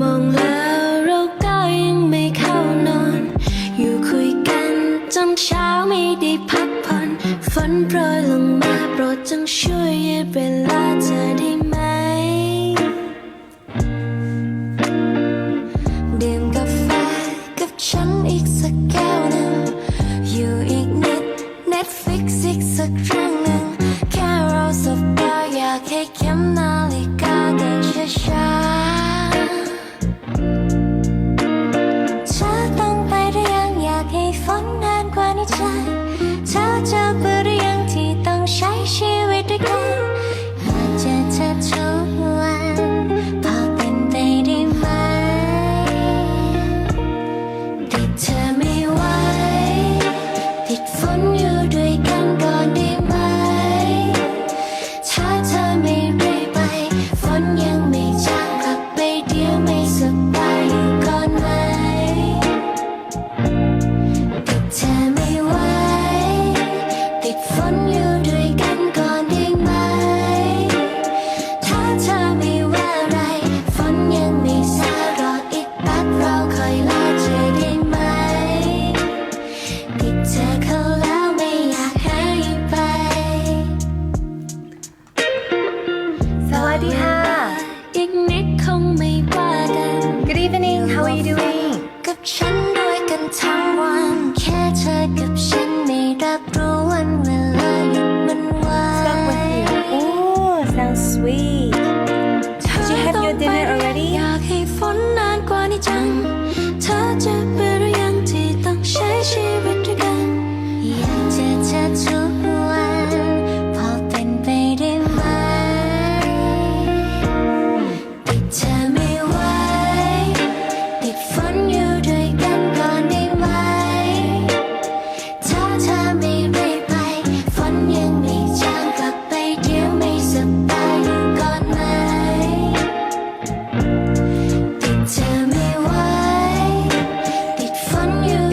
มองแล้วเราก็ยังไม่เข้านอน อยู่คุยกันจนเช้าไม่ได้พักผ่อนฝนโปรยลงมาโปรดจงช่วยยืดเวลาเธอได้ไหมดมกาแฟกับฉันอีกสักแก ฝันานกว่าในใจ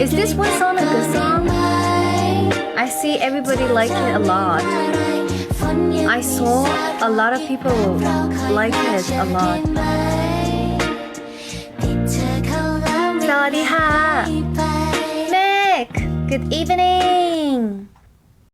Is this one song a good song? I see everybody like it a lot. I saw a lot of people like it a lot. good evening